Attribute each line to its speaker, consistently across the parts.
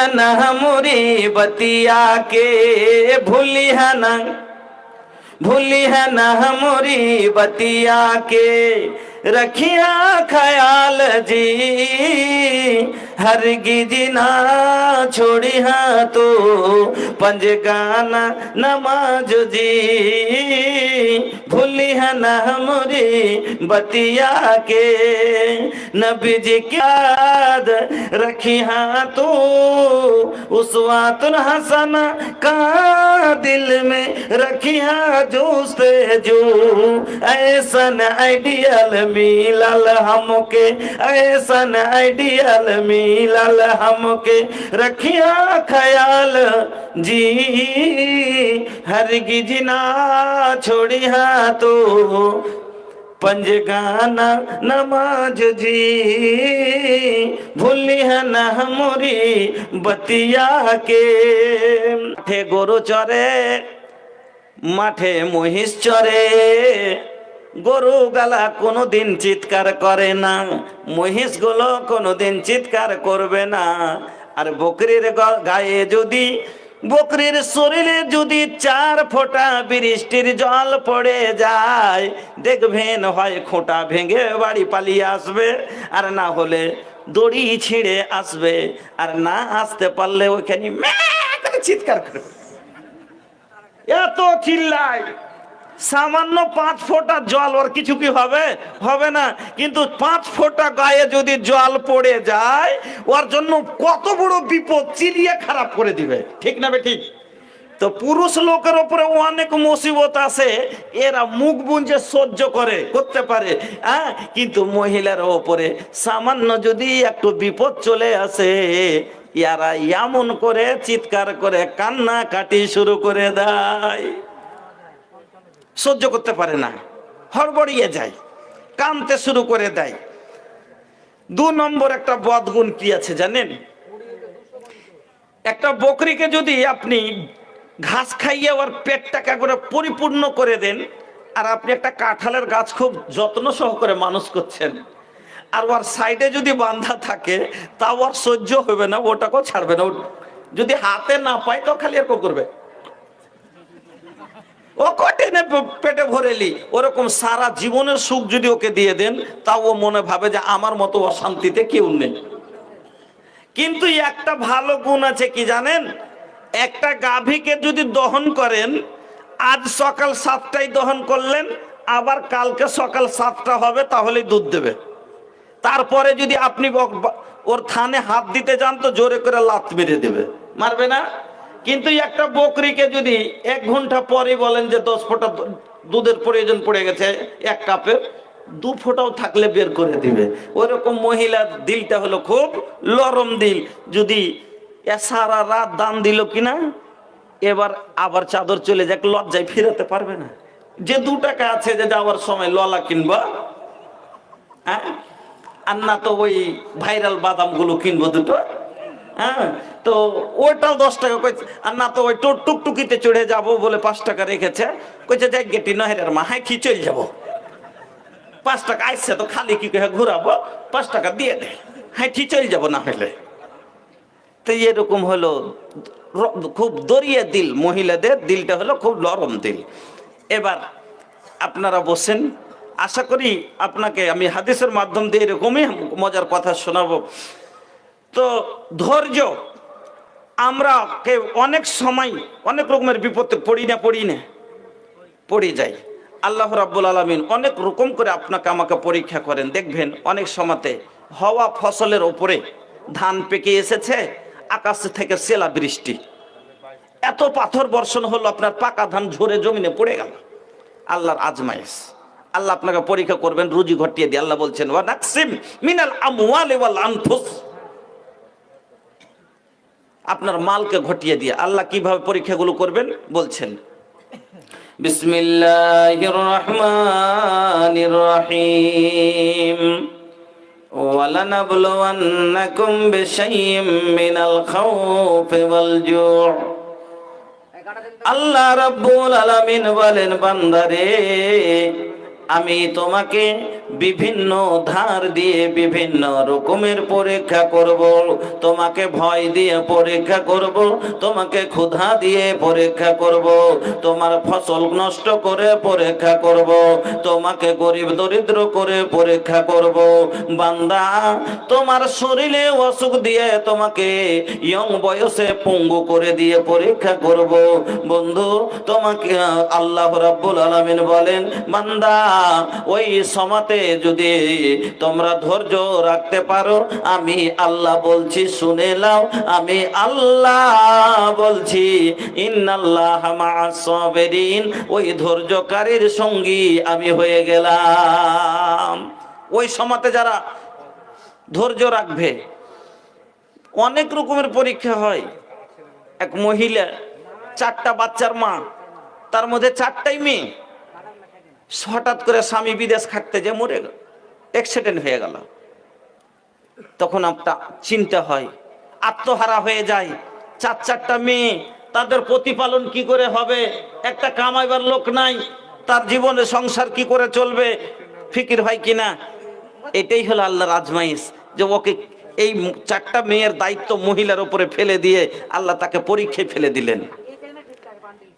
Speaker 1: भूलिहन हमरी बतिया के भूलिहन भूलिहन हमरी बतिया के रखिया ख्याल जी। हर ना छोड़ी हाँ तो। पंज गाना नमाज़ जी। भूली है न हमारी बतिया के। नबी जी याद हाँ तो। उस वातुन हसन का दिल में रखी हाँ जूसते जो। ऐसन आइडियल मिलल हमके, ऐसन आइडियल मिलल हमके। रखिया ख्याल जी हर गिजना छोड़िया तो। पंज गाना नमाज़ जी भूलिह न हमरी बतिया के। माठे গরু चरे, माठे मोहिश चरे। গরু গালা কোনোদিন চিৎকার করে না মহিষগুলো কোনোদিন চিৎকার করবে না। আর বকরির গায়ে যদি, বকরির শরীরে যদি চার ফোঁটা বৃষ্টির জল পড়ে যায়, দেখবেন হয় খোঁটা ভেঙে বাড়ি পালিয়ে আসবে। আর না হলে দড়ি ছিঁড়ে আসবে, আর না আসতে পারলে ওইখানে চিৎকার করবে। এত চিল্লায়। সামান্য পাঁচ ফোঁটা জল, ওর কিছু কি হবে? হবে না। কিন্তু পাঁচ ফোঁটা গায়ে যদি জল পড়ে যায়, ওর জন্য কত বড় বিপদ, চিলিয়ে খারাপ করে দিবে। ঠিক না বে ঠিক? তো পুরুষ লোকের উপরে অনেক মুসিবত আছে, এরা মুখ বুঞ্জে সহ্য করে, করতে পারে হ্যাঁ? কিন্তু মহিলার ওপরে সামান্য যদি একটু বিপদ চলে আসে, ইয়ারা এমন করে, চিৎকার করে কান্না কাটি শুরু করে দেয়। সহ্য করতে পারে না। হড়বড়িয়ে যায়, কানতে শুরু করে দেয়। দু নম্বর একটা বদগুণ কি আছে জানেন? একটা বকরিকে যদি আপনি ঘাস খাইয়ে ওর পেটটাকে করে পরিপূর্ণ করে দেন, আর আপনি একটা কাঁঠালের গাছ খুব যত্ন সহকারে মানুষ করছেন, আর ওর সাইডে যদি বান্ধা থাকে, তাও আর সহ্য হবে না, ওটাকেও ছাড়বে না। যদি হাতে না পায় তো খালি এরকম করবে। ও কটেনে পেটে ভরেলি? ওরকম সারা জীবনের সুখ যদি ওকে দিয়ে দেন, তাও ও মনে ভাবে যে আমার মতো অশান্তিতে কেউ নেই। কিন্তু একটা ভালো গুণ আছে কি জানেন? একটা গাভীকে যদি দহন করেন, আজ সকাল সাতটায় দহন করলেন, আবার কালকে সকাল সাতটা হবে, তাহলেই দুধ দেবে। তারপরে যদি আপনি ওর থানে হাত দিতে যান, তো জোরে করে লাত মেরে দেবে। মারবে না? কিন্তু একটা বকরিকে যদি এক ঘণ্টা পরে বলেন যে দশ ফোঁটা দুধের প্রয়োজন পড়ে গেছে, এক কাপের, দু ফোঁটাও থাকলে বের করে দিবে। ওইরকম মহিলার দিলটা হলো খুব লরম দিল। যদি সারা রাত দান দিল কিনা, এবার আবার চাদর চলে যাক, লজ্জায় ফিরাতে পারবে না। যে দু টাকা আছে যে যাওয়ার সময় ললা কিনবা হ্যাঁ? আর না তো ওই ভাইরাল বাদামগুলো কিনবো দুটো। হ্যাঁ? তো ওটাও দশ টাকা কইছে, আর না তো ওই টোট টুকটুকিতে চড়ে যাব বলে পাঁচ টাকা রেখেছে। কইছে, যাই গেটি নহের মা হ্যাঁ কি চল যাব? পাঁচ টাকা আইসে তো খালি কি কহে ঘুরাবো, পাঁচ টাকা দিয়ে দে হ্যাঁ ঠিক চল যাব না হলে তো এরকম হলো খুব দরিয়ে দিল মহিলাদের, দিলটা হলো খুব নরম দিল। এবার আপনারা বসেন, আশা করি আপনাকে আমি হাদিসের মাধ্যম দিয়ে এরকমই মজার কথা শোনাবো। তো ধৈর্য আমরা অনেক সময় অনেক রকমের বিপদে পড়ি না পড়ি না, পড়ে যাই। আল্লাহ রাব্বুল আলমিন অনেক রকম করে আপনাকে আমাকে পরীক্ষা করেন। দেখবেন অনেক সময়তে হওয়া ফসলের ওপরে ধান পেকে এসেছে, আকাশ থেকে সেলা বৃষ্টি। এত পাথর বর্ষণ হলো, আপনার পাকা ধান ঝরে জমিনে পড়ে গেল। আল্লাহর আজমাইশ আল্লাহ আপনাকে পরীক্ষা করবেন, রুজি ঘটিয়ে দিয়ে। আল্লাহ বলছেন, ওয়া নাকসিম মিনাল আমওয়ালি ওয়াল আনফুস। আপনার মালকে ঘটিয়ে দিয়ে আল্লাহ কীভাবে পরীক্ষাগুলো করবেন বলছেন। মিনাল আল্লাহ রাব্বুল আলামিন বলেন, বান্দারে আমি তোমাকে বিভিন্ন ধার দিয়ে বিভিন্ন রকমের পরীক্ষা করব। তোমাকে ভয় দিয়ে পরীক্ষা করব, তোমাকে ক্ষুধা দিয়ে পরীক্ষা করব, তোমার ফসল নষ্ট করে পরীক্ষা করব, তোমাকে গরিব দরিদ্র করে পরীক্ষা করব। বান্দা, তোমার শরীরে অসুখ দিয়ে তোমাকে ইয়ং বয়সে পঙ্গু করে দিয়ে পরীক্ষা করব। বন্ধু, তোমাকে আল্লাহ রাব্বুল আলামিন বলেন, বান্দা ওই সমাতে যদি তোমরা ধৈর্য রাখতে পারো, আমি আল্লাহ বলছি, শুনে নাও, আমি আল্লাহ বলছি, ইন্নাল্লাহ মা'আস সাবিরিন, ওই ধৈর্যকারীর সঙ্গী আমি হয়ে গেলাম। ওই সমাতে যারা ধৈর্য রাখবে, অনেক রকমের পরীক্ষা হয়। এক মহিলা, চারটা বাচ্চার মা, তার মধ্যে চারটাই মেয়ে। হঠাৎ করে স্বামী বিদেশ খাটতে যে মরে গেল অ্যাক্সিডেন্ট হয়ে গেল। তখন একটা চিন্তা হয়, আত্মহারা হয়ে যায়। চার, চারটা মেয়ে, তাদের প্রতিপালন কি করে হবে? একটা কামাইবার লোক নাই, তার জীবনে সংসার কি করে চলবে? ফিকির হয় কিনা? এটাই হলো আল্লাহর আজমাইশ, যে ওকে এই চারটা মেয়ের দায়িত্ব মহিলার উপরে ফেলে দিয়ে আল্লাহ তাকে পরীক্ষায় ফেলে দিলেন।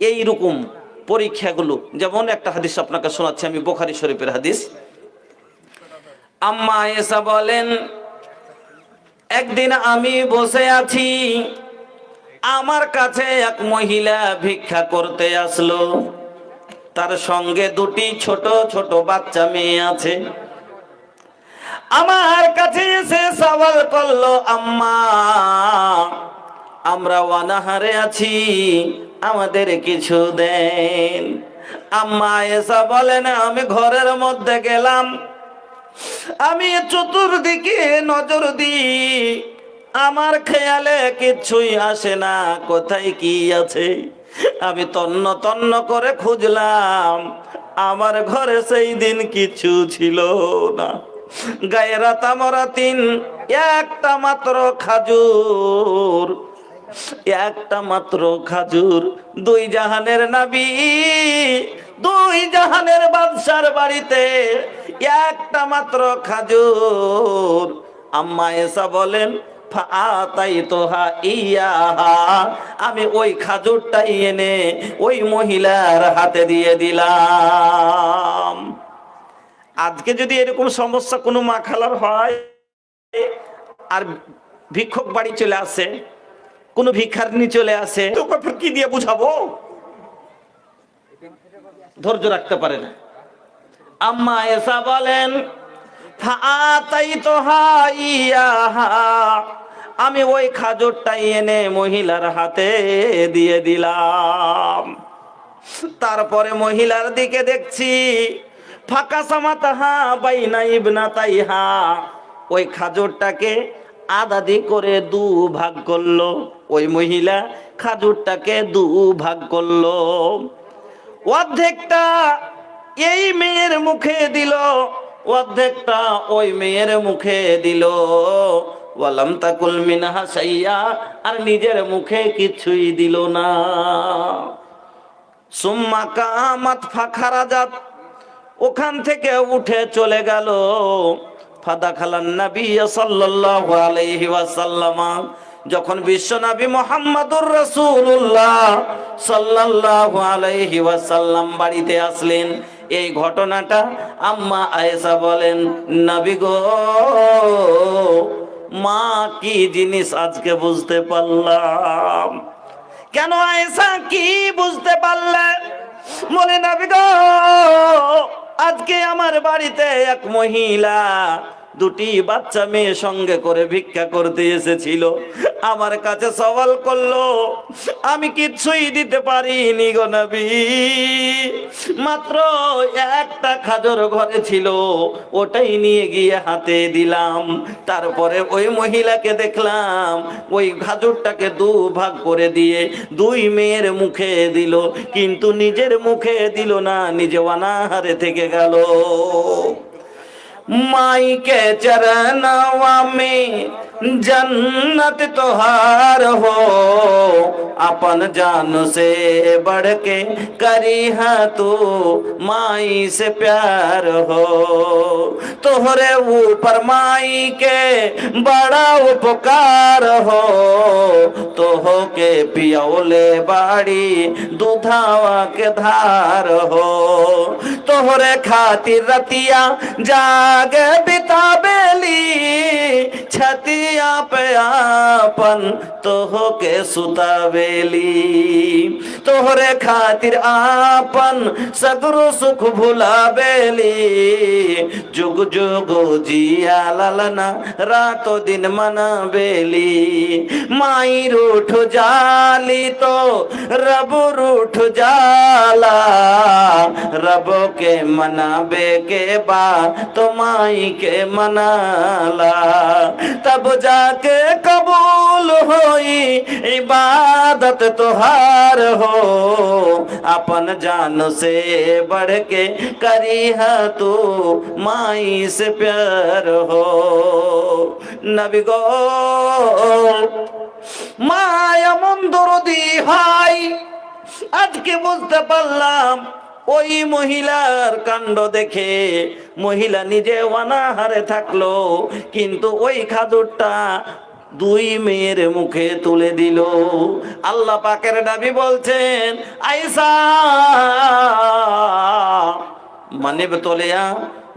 Speaker 1: এই রকম পরীক্ষাগুলো। যেমন একটা হাদিস আপনাকে শোনাচ্ছি আমি, বোখারি শরীফের হাদিস। আম্মা এসা বলেন, একদিন আমি বসে আছি, আমার কাছে এক মহিলা ভিক্ষা করতে আসলো। তার সঙ্গে দুটি ছোট ছোট বাচ্চা মেয়ে আছে। আমার কাছে এসে সওয়াল করল, আম্মা, আমরা ওয়ানাহারে আছি আমাদের কিছু দেন। আম্মা এসা বলেন, আমি ঘরের মধ্যে গেলাম। আমি চতুর্দিকে নজর দিই। আমার খেয়ালে কিছুই আসে না, কোথায় কি আছে? আমি তন্ন তন্ন করে খুঁজলাম, আমার ঘরে সেই দিন কিছু ছিল না। গায়েরা তামরা তিন, একটা মাত্র খাজুর। একটা মাত্র খাজুর, দুই জাহানের নাবি, দুই জাহানের বাদশার বাড়িতে একটা মাত্র খাজুর। আম্মা এসা বলেন আমি ওই খাজুরটাই এনে ওই মহিলার হাতে দিয়ে দিলাম। আজকে যদি এরকম সমস্যা কোনো মা খালার হয়, আর ভিক্ষক বাড়ি চলে আসে কোনো ভিক্ষারিনী চলে আসে। কি দিয়ে বুঝাবো? ধৈর্য রাখতে পারে না। আম্মা এসা বলেন তাই তো আমি ওই খাজুরটাই এনে মহিলার হাতে দিয়ে দিলাম। তারপরে মহিলার দিকে দেখছি ফাঁকা সামাতাহা বাইনা ইবনা তাইহা ওই খাজরটাকে আদাদি করে দু ভাগ করল। ওই মহিলা খাজুরটাকে দু ভাগ করল। অর্ধেকটা এই মেয়ের মুখে দিল, অর্ধেকটা ওই মেয়ের মুখে দিল। আর নিজের মুখে কিছুই দিল না। সুম্মা ওখান থেকে উঠে চলে গেল। ফাদা খালান নবী সাল্লাল্লাহু আলাইহি ওয়াসাল্লাম। যখন বিশ্বনবী মোহাম্মদুর রাসূলুল্লাহ সাল্লাল্লাহু আলাইহি ওয়াসাল্লাম বাড়িতে আসলেন, এই ঘটনাটা আম্মা আয়েশা বলেন, নবী গো, মা কি জিনিস আজকে বুঝতে পারলাম? কেন আয়েশা, কি বুঝতে পারলে? মনে নবী গো, আজকে আমার বাড়িতে এক মহিলা দুটি বাচ্চা মেয়ে সঙ্গে করে ভিক্ষা করতে এসেছিল। আমার কাছে সওয়াল করল, আমি কিচ্ছুই দিতে পারিনি গো নবী। মাত্র একটা খাজর ঘরে ছিল, ওটাই নিয়ে গিয়ে হাতে দিলাম। তারপরে ওই মহিলাকে দেখলাম, ওই খাজুরটাকে দু ভাগ করে দিয়ে দুই মেয়ের মুখে দিল, কিন্তু নিজের মুখে দিল না, নিজে অনাহারে থেকে গেল। माई के चरणवा में जन्नत तोहार हो, अपन जान से बढ़ के करी है तू माई से प्यार हो। तोहरे ऊपर माई के बड़ा उपकार हो, तोह के पियौले बाड़ी दूधावा के धार हो। तोहरे खातिर रतिया जाग बिताबेली छतिया पे आपन तोह के सुतावेली तोहरे खातिर आपन सगरो सुख भुलावेली जुग जुग जिया ललना रातो दिन मना मनावेली। माई रूठ जाली तो रब रूठ जाला। रब के मनाबे के बा तो माई के मनाला। तब जाके कबूल होई इबादत तोहार हो अपन जान से बढ़ के करी है तू माई से प्यार हो নবী গো মায়া মন্দরদি হাই আজকে বুঝতে পারলাম ওই মহিলার কাণ্ড দেখে মহিলা নিজে অনাহারে থাকল, কিন্তু ওই খাদুরটা দুই মেয়ের মুখে তুলে দিল। আল্লাহ পাকের দাবি বলছেন, আইসা মানে তোলে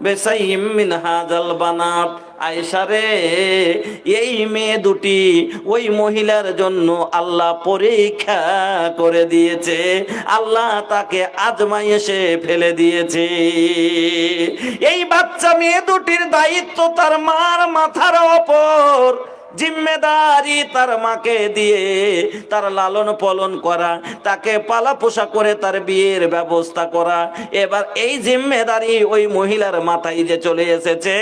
Speaker 1: বেসাইম মিন হাজাল বানাত। আয়সা রে, এই মেয়ে দুটি ওই মহিলার জন্য আল্লাহ পরীক্ষা করে দিয়েছে। আল্লাহ তাকে আজমাই এসে ফেলে দিয়েছে। এই বাচ্চা মেয়ে দুটির দায়িত্ব তার মার মাথার ওপর। জিম্মেদারি তার মাকে দিয়ে, তার লালন পালন করা, তাকে পালা পোষা করে তার বিয়ের ব্যবস্থা করা। এবার এই জিম্মেদারি ওই মহিলার মাথায় যে চলে এসেছে,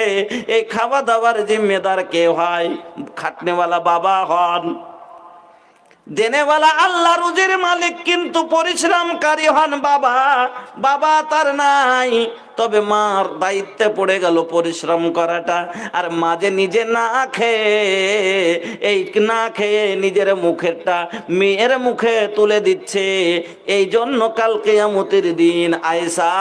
Speaker 1: এই খাওয়া দাওয়ার জিম্মেদার কে হয়? খাটনেওয়ালা বাবা হন। দেনেওয়ালা আল্লাহ রুজির মালিক কিন্তু পরিশ্রমকারী হন বাবা। বাবা তার নাই। তবে মার দায়িত্বে পড়ে গেল পরিশ্রম করাটা। আর মাঝে নিজে না খেয়ে, এই না খেয়ে নিজের মুখেরটা মেয়ের মুখে তুলে দিচ্ছে, এই জন্য কালকে আমতির দিন আয়সা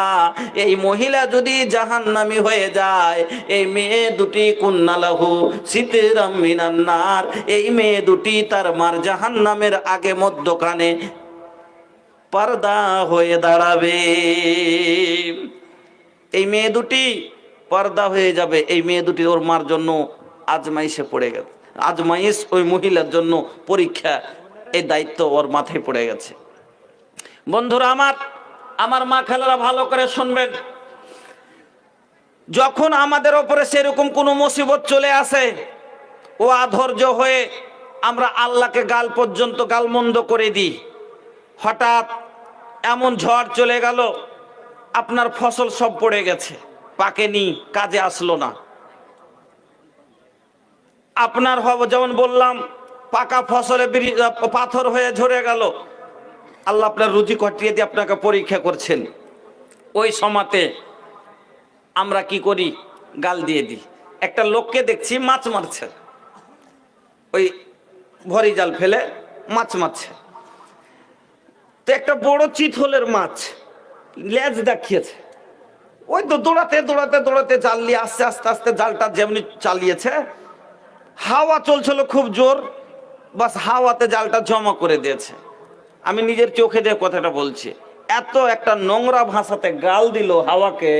Speaker 1: এই মহিলা যদি জাহান্নামি হয়ে যায়, এই মেয়ে দুটি কুন্নালাহু শীতের মিনান্নার, এই মেয়ে দুটি তার মার জাহান্নামের আগে মধ্যখানে পর্দা হয়ে দাঁড়াবে। এই মেয়ে দুটি পর্দা হয়ে যাবে। এই মেয়ে দুটি ওর মার জন্য আজমাইশে পড়ে গেছে। আজমাইশ ওই মহিলার জন্য পরীক্ষা, এই দায়িত্ব ওর মাথায় পড়ে গেছে। বন্ধুরা, আমার আমার মা খেলারা ভালো করে শুনবেন। যখন আমাদের ওপরে সেরকম কোনো মুসিবত চলে আসে, ও আধৈর্য হয়ে আমরা আল্লাহকে গাল পর্যন্ত গালমন্দ করে দিই। হঠাৎ এমন ঝড় চলে গেল, আপনার ফসল সব পড়ে গেছে পাকেনি কাজে আসলো না। আপনার যেমন বললাম, পাকা ফসলে পাথর হয়ে ঝরে গেল। আল্লাহ আপনার রুজি কটিয়ে দিয়ে আপনাকে পরীক্ষা করছেন। ওই সমাতে আমরা কি করি? গাল দিয়ে দিই। একটা লোককে দেখছি মাছ মারছে। ওই ভরি জাল ফেলে মাছ মারছে। তো একটা বড় চিতহলের মাছ লেজ দেখিয়েছে। ওই তো দৌড়াতে দৌড়াতে দৌড়াতে জাল নিয়ে আস্তে আস্তে আস্তে জালটা যেমনি চালিয়েছে, হাওয়া চলছিল খুব জোর, বাস হাওয়াতে জালটা জমা করে দিয়েছে। আমি নিজের চোখে দিয়ে কথাটা বলছি, এত একটা নোংরা ভাষাতে গাল দিল হাওয়াকে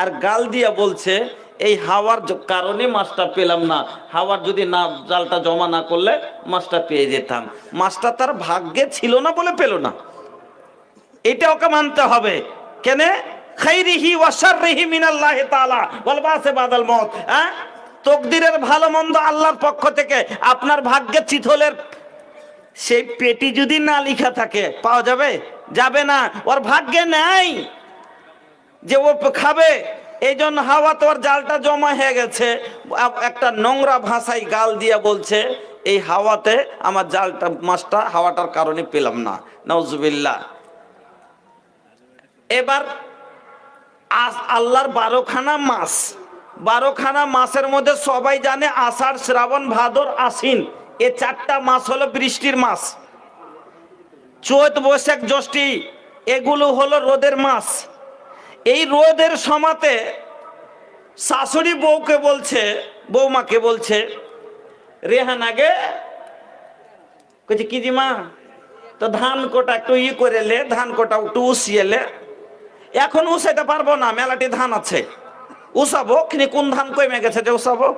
Speaker 1: আর গাল দিয়া বলছে, এই হাওয়ার কারণে মাছটা পেলাম না। হাওয়ার যদি না, জালটা জমা না করলে মাছটা পেয়ে যেতাম। মাছটা তার ভাগ্যে ছিল না বলে পেল না। এটা ওকে মানতে হবে। কেন? খাইরিহি ওয়াশাররিহি মিনাল্লাহি তাআলা। ওয়াল বাসে বাদাল মউত। হ্যাঁ তকদিরের ভালো মন্দ আল্লাহর পক্ষ থেকে আপনার ভাগ্যে চিথলের সেই পেটি যদি না লিখা থাকে, পাওয়া যাবে? যাবে না। ওর ভাগ্যে নাই। যে ও খাবে এই জন্য হাওয়া তোর জালটা জমা হয়ে গেছে। একটা নোংরা ভাষায় গাল দিয়া বলছে, এই হাওয়াতে আমার জালটা, মাছটা হাওয়াটার কারণে পেলাম না। নজবিল্লা এবার আস- আল্লাহর বারোখানা মাস। বারোখানা মাসের মধ্যে সবাই জানে আষাঢ়, শ্রাবণ, ভাদর, আশ্বিন। এ চারটা মাস হলো বৃষ্টির মাস। চৈত, বৈশাখ, জ্যৈষ্ঠী, এগুলো হলো রোদের মাস। এই রোদের সমাতে শাশুড়ি বউকে বলছে বৌমাকে বলছে, রেহান আগে কি জি মা? তো ধান কোটা একটু ই করে লে, ধান কোটা একটু উসিয়ে লে। এখন উসাইতে পারব না, মেলাটি ধান আছে। উসাবো কিন্তু কোন ধান কমে গেছে যে উসাবো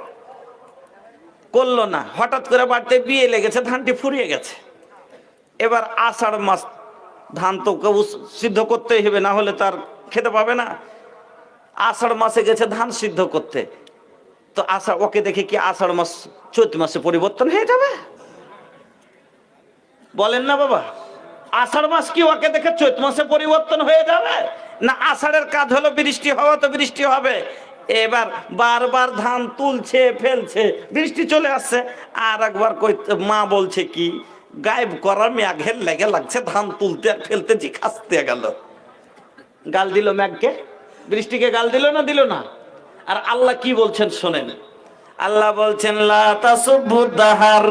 Speaker 1: করল না। হঠাৎ করে বাড়িতে বিয়ে লেগেছে, ধানটি ফুরিয়ে গেছে। এবার আষাঢ় মাস ধান তো সিদ্ধ করতেই হবে, না হলে তার খেতে পাবে না। আষাঢ় মাসে গেছে ধান সিদ্ধ করতে। তো আষাঢ়, ওকে দেখে কি আষাঢ় মাস চৈত মাসে পরিবর্তন হয়ে যাবে? বলেন না বাবা, আষাঢ় মাস কি ওকে দেখে চৈত মাসে পরিবর্তন হয়ে যাবে? না আষাঢ়ের কাজ হলো বৃষ্টি হওয়া তো বৃষ্টি হবে। এবার বারবার ধান তুলছে, ফেলছে, বৃষ্টি চলে আসছে। আর একবার মা বলছে কি, গায়েব করা মেঘের লেগে লাগছে ধান তুলতে আর ফেলতে জি খাসতে গেল। গাল দিল ম্যাগকে? বৃষ্টিকে গাল দিল না দিল না? আর আল্লাহ কি বলছেন শোনেন। আল্লাহ বলছেন, লা তাসুব্বুদ দাহার।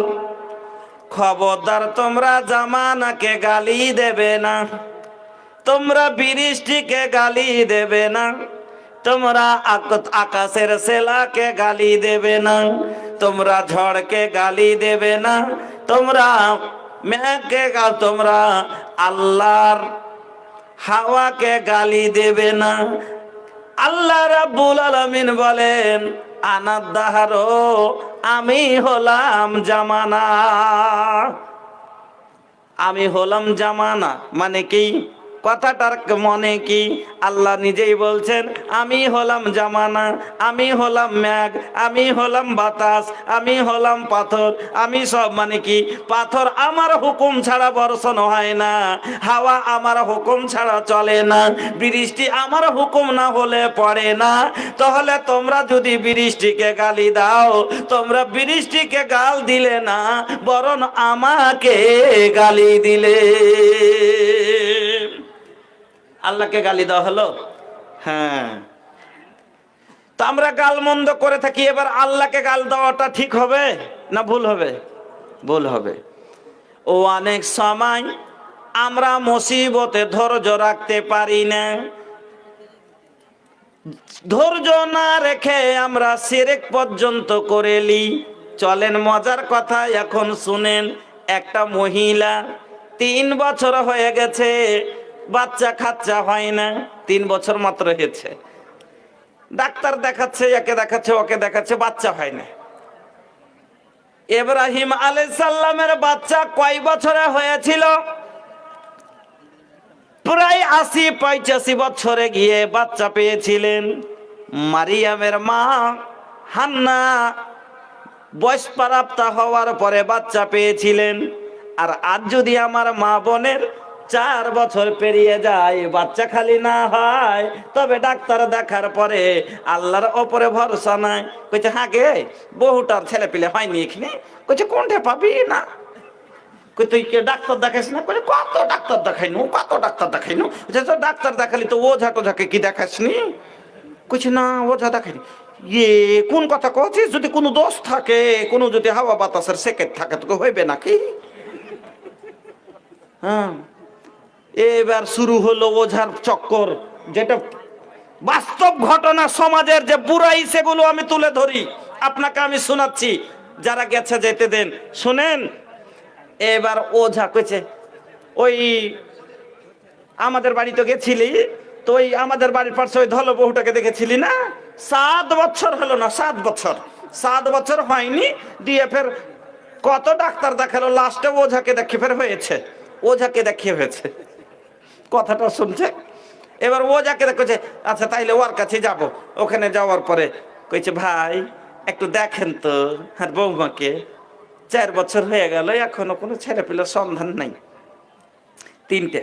Speaker 1: খবরদার তোমরা জামানাকে গালি দেবে না। তোমরা বৃষ্টিকে গালি দেবে না। তোমরা আকাশের সেলাকে গালি দেবে না। তোমরা ঝড়কে গালি দেবে না। তোমরা মেঘকে তোমরা আল্লাহর হাওয়াকে গালি দেবে না। আল্লাহ রাব্বুল আলামিন বলেন আনাদ্দাহারো আমি হলাম জামানা। আমি হলাম জামানা মানে কি? কথাটার মনে কি? আল্লাহ নিজেই বলছেন, আমি হলাম জামানা, আমি হলাম ম্যাগ, আমি হলাম বাতাস, আমি হলাম পাথর, আমি সব মানে কি? পাথর আমার হুকুম ছাড়া বর্ষণ হয় না, হাওয়া আমার হুকুম ছাড়া চলে না, বৃষ্টি আমার হুকুম না হলে পড়ে না। তাহলে তোমরা যদি বৃষ্টিকে গালি দাও, তোমরা বৃষ্টিকে গাল দিলে না, বরং আমাকে গালি দিলে। আল্লাহকে গালি দেওয়া হলো? হ্যাঁ। তো আমরা গাল মন্দ করে থাকি, এবার আল্লাহকে গাল দেওয়াটা ঠিক হবে না ভুল হবে? ভুল হবে। ও অনেক সময় আমরা মুসিবতে ধৈর্য রাখতে পারি না। ধৈর্য না রেখে আমরা সেরেক পর্যন্ত করেলি চলেন মজার কথা, এখন শুনেন, একটা মহিলা তিন বছর হয়ে গেছে বাচ্চা খাচ্চা হয় না, তিন বছর মাত্র হয়েছে। ডাক্তার দেখাচ্ছে, একে দেখাচ্ছে, ওকে দেখাচ্ছে, বাচ্চা হয় না। এব্রাহিম আলাইহিস সাল্লামের বাচ্চা কয় বছরে হয়েছিল? প্রায় আশি পঁচাশি বছরে গিয়ে বাচ্চা পেয়েছিলেন। মারিয়ামের মা হান্না বয়স প্রাপ্তা হওয়ার পরে বাচ্চা পেয়েছিলেন। আর আজ যদি আমার মা বোনের চার বছর পেরিয়ে যায়, বাচ্চা খালি না হয়। তবে ডাক্তার দেখার পরে আল্লাহর ওপরে ভরসা নাই। কইছে হ্যাঁ গে, বহুটার ছেলে পিলে হয়নি এখানে? কইছে, কোনটা পাবি না? তুই কে ডাক্তার দেখাস না? কই কত ডাক্তার দেখাইনু, কত ডাক্তার দেখাইনু? তো ডাক্তার দেখালি তো ওঝা টোঝাকে কি দেখাসনি? কইছে, না, ওঝা দেখাইনি। ইয়ে কোন কথা কছিস যদি কোনো দোষ থাকে, কোনো যদি হাওয়া বাতাসের সেকেট থাকে, তোকে হইবে নাকি? হ্যাঁ। এবার শুরু হলো ওঝার চক্কর, যেটা বাস্তব ঘটনা সমাজের যে বুড়াই, সেগুলো আমি তুলে ধরি। আপনাকে আমি শোনাচ্ছি, যারা গেছে যেতে দেন। শুনেন, এবার ওঝা কইছে, ওই আমাদের বাড়িতে গেছিলি, তো ওই আমাদের বাড়ির পাশে ওই ধলো বহুটাকে দেখেছিলি না? সাত বছর হলো না, সাত বছর। সাত বছর হয়নি দিয়ে ফের কত ডাক্তার দেখাল, লাস্টে ওঝাকে দেখে ফের হয়েছে। ওঝাকে দেখিয়ে হয়েছে। কথাটা শুনছে। এবার ও যাকে দেখছে আচ্ছা তাইলে ওর কাছে যাব। ওখানে যাওয়ার পরে কইছে, ভাই, একটু দেখেন তো, আর বৌমাকে। চার বছর হয়ে গেল, এখনও কোনো ছেলে পেলে সন্ধান নাই। তিনটে।